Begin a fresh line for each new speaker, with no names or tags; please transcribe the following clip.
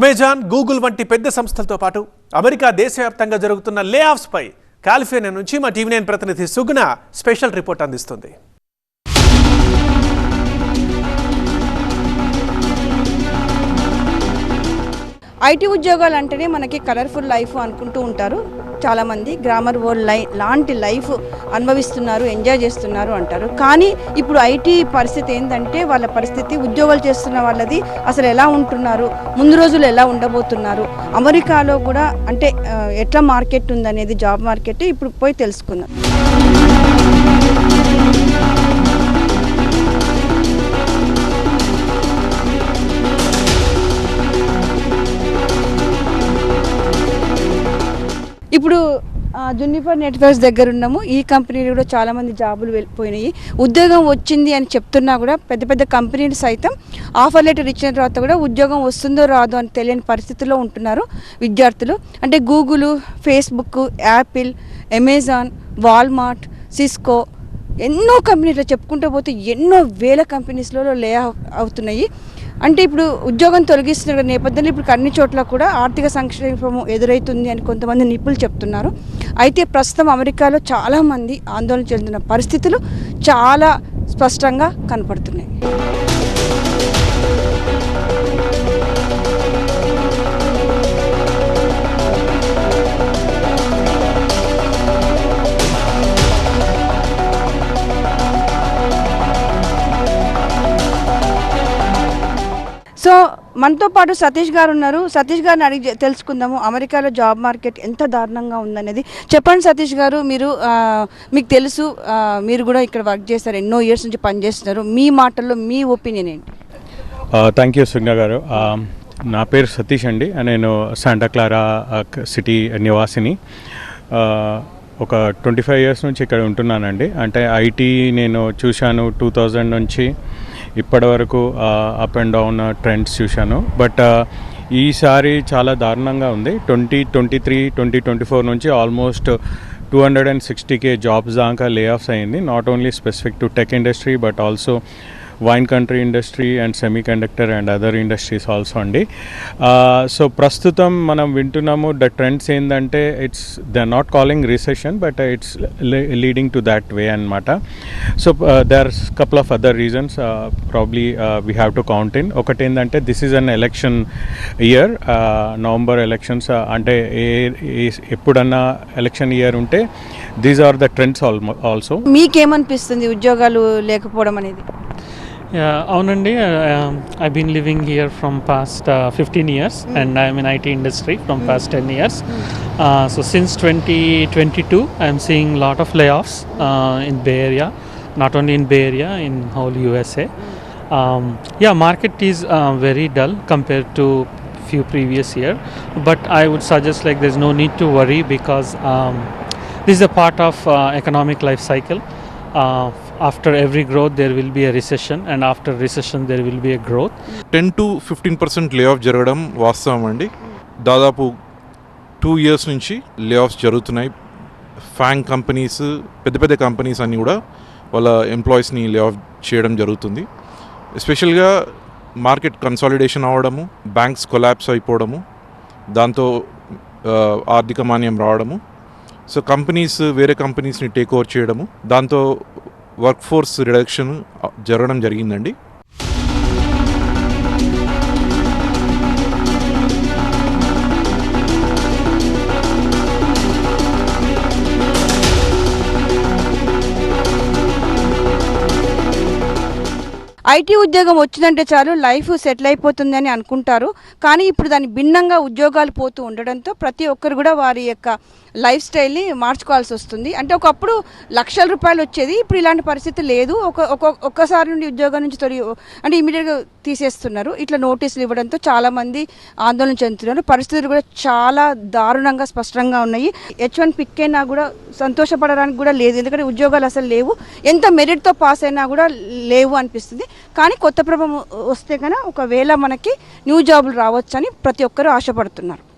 Amazon Google వంటి పెద్ద సంస్థలతో పాటు అమెరికా దేశవ్యాప్తంగా జరుగుతున్న లే ఆఫ్స్ పై కాలిఫోర్నియా నుంచి మా టీవీ నైన్ ప్రతినిధి సుగుణ స్పెషల్ రిపోర్ట్ అందిస్తుంది.
ఐటీ ఉద్యోగాలు అంటేనే మనకి కలర్ఫుల్ లైఫ్ అనుకుంటూ ఉంటారు. చాలామంది గ్రామర్ వరల్డ్ లై లాంటి లైఫ్ అనుభవిస్తున్నారు ఎంజాయ్ చేస్తున్నారు అంటారు. కానీ ఇప్పుడు ఐటీ పరిస్థితి ఏంటంటే వాళ్ళ పరిస్థితి ఉద్యోగాలు చేస్తున్న వాళ్ళది అసలు ఎలా ఉంటున్నారు ముందు రోజులు ఎలా ఉండబోతున్నారు అమెరికాలో కూడా అంటే ఎట్లా మార్కెట్ ఉందనేది జాబ్ మార్కెట్ ఇప్పుడు పోయి తెలుసుకుందాం. జున్నిఫర్ నెట్వర్క్స్ దగ్గర ఉన్నాము. ఈ కంపెనీలు కూడా చాలామంది జాబులు వెళ్ళిపోయినాయి ఉద్యోగం వచ్చింది అని చెప్తున్నా కూడా పెద్ద పెద్ద కంపెనీలు సైతం ఆఫర్ లెటర్ ఇచ్చిన తర్వాత కూడా ఉద్యోగం వస్తుందో రాదో అని తెలియని పరిస్థితిలో ఉంటున్నారు విద్యార్థులు. అంటే Google Facebook Apple Amazon Walmart Cisco ఎన్నో కంపెనీలు చెప్పుకుంటూ పోతే ఎన్నో వేల కంపెనీస్లలో లే అవుతున్నాయి. అంటే ఇప్పుడు ఉద్యోగం తొలగిస్తున్న నేపథ్యంలో ఇప్పుడు అన్ని చోట్ల కూడా ఆర్థిక సంక్షేమం ఎదురవుతుంది అని కొంతమంది నిపుణులు చెప్తున్నారు. అయితే ప్రస్తుతం అమెరికాలో చాలామంది ఆందోళన చెందుతున్న పరిస్థితులు చాలా స్పష్టంగా కనపడుతున్నాయి. మనతో పాటు సతీష్ గారు ఉన్నారు. సతీష్ గారిని అడిగి తెలుసుకుందాము. అమెరికాలో జాబ్ మార్కెట్ ఎంత దారుణంగా ఉందనేది. చెప్పండి సతీష్ గారు మీరు మీకు తెలుసు మీరు కూడా ఇక్కడ వర్క్ చేస్తారు ఎన్నో ఇయర్స్ నుంచి పనిచేస్తున్నారు మీ మాటల్లో మీ ఒపీనియన్ ఏంటి?
థ్యాంక్ యూ సుగ్న గారు. నా పేరు సతీష్ అండి. నేను శాంటా క్లారా సిటీ నివాసిని. ఒక ట్వంటీ ఫైవ్ ఇయర్స్ నుంచి ఇక్కడ ఉంటున్నానండి. అంటే ఐటీ నేను చూశాను టూ థౌజండ్ నుంచి. ఇప్పటి వరకు అప్ అండ్ డౌన్ ట్రెండ్స్ చూశాను. బట్ ఈసారి చాలా దారుణంగా ఉంది. Twenty twenty three twenty twenty four నుంచి almost two hundred and sixty K jobs దాకా లే ఆఫ్స్ అయింది. Not only specific to tech industry but also wine country industry and semiconductor and other industries also అండి. So ప్రస్తుతం మనం వింటున్నాము the trends ఏంటంటే it's they are not calling recession but it's leading to that way అనమాట so they are couple of other reasons probably we have to count in ఒకటి ఏంటంటే this is an election year November elections అంటే ఏ ఎప్పుడన్నా election year ఉంటే these are the trends also
మీకేమనిపిస్తుంది ఉద్యోగాలు లేకపోవడం అనేది?
Yeah, Aunandi, uh, um, I've been living here from past uh, 15 years mm. and I'm in IT industry from mm. past 10 years. Mm. Uh, so since 2022, I'm seeing a lot of layoffs uh, in Bay Area, not only in Bay Area, in whole USA. Hmm. Um, yeah, market is uh, very dull compared to few previous year, but I would suggest like there's no need to worry because um, this is a part of uh, economic life cycle. After every growth there will be a recession and after recession there will be a growth.
Ten to fifteen percent lay off జరగడం వాస్తవం అండి. దాదాపు two years నుంచి లే offs జరుగుతున్నాయి. FANG companies పెద్ద పెద్ద companies అన్నీ కూడా వాళ్ళ ఎంప్లాయీస్ని లే ఆఫ్ చేయడం జరుగుతుంది. ఎస్పెషల్గా మార్కెట్ కన్సాలిడేషన్ అవ్వడము బ్యాంక్స్ కొలాప్స్ అయిపోవడము దాంతో ఆ, ఆర్థిక మాన్యం రావడము. సో కంపెనీస్ వేరే కంపెనీస్ని టేక్ ఓవర్ చేయడము దాంతో వర్క్ ఫోర్స్ రిడక్షన్ జరగడం జరిగిందండి.
ఐటీ ఉద్యోగం వచ్చిందంటే చాలు లైఫ్ సెటిల్ అయిపోతుంది అని అనుకుంటారు. కానీ ఇప్పుడు దాని భిన్నంగా ఉద్యోగాలు పోతూ ఉండడంతో ప్రతి ఒక్కరు కూడా వారి యొక్క లైఫ్ స్టైల్ని మార్చుకోవాల్సి వస్తుంది. అంటే ఒకప్పుడు లక్షల రూపాయలు వచ్చేది ఇప్పుడు ఇలాంటి పరిస్థితి లేదు. ఒక ఒక ఒక్కసారి నుండి ఉద్యోగం నుంచి తొలి అంటే ఇమీడియట్గా తీసేస్తున్నారు. ఇట్లా నోటీసులు ఇవ్వడంతో చాలామంది ఆందోళన చెందుతున్నారు. పరిస్థితులు కూడా చాలా దారుణంగా స్పష్టంగా ఉన్నాయి. హెచ్ వన్ పిక్ అయినా కూడా సంతోషపడడానికి కూడా లేదు. ఎందుకంటే ఉద్యోగాలు అసలు లేవు. ఎంత మెరిట్తో పాస్ అయినా కూడా లేవు అనిపిస్తుంది. కానీ కొత్త ప్రభుత్వం వస్తే కనుక ఒకవేళ మనకి న్యూ జాబులు రావచ్చని ప్రతి ఒక్కరూ ఆశపడుతున్నారు.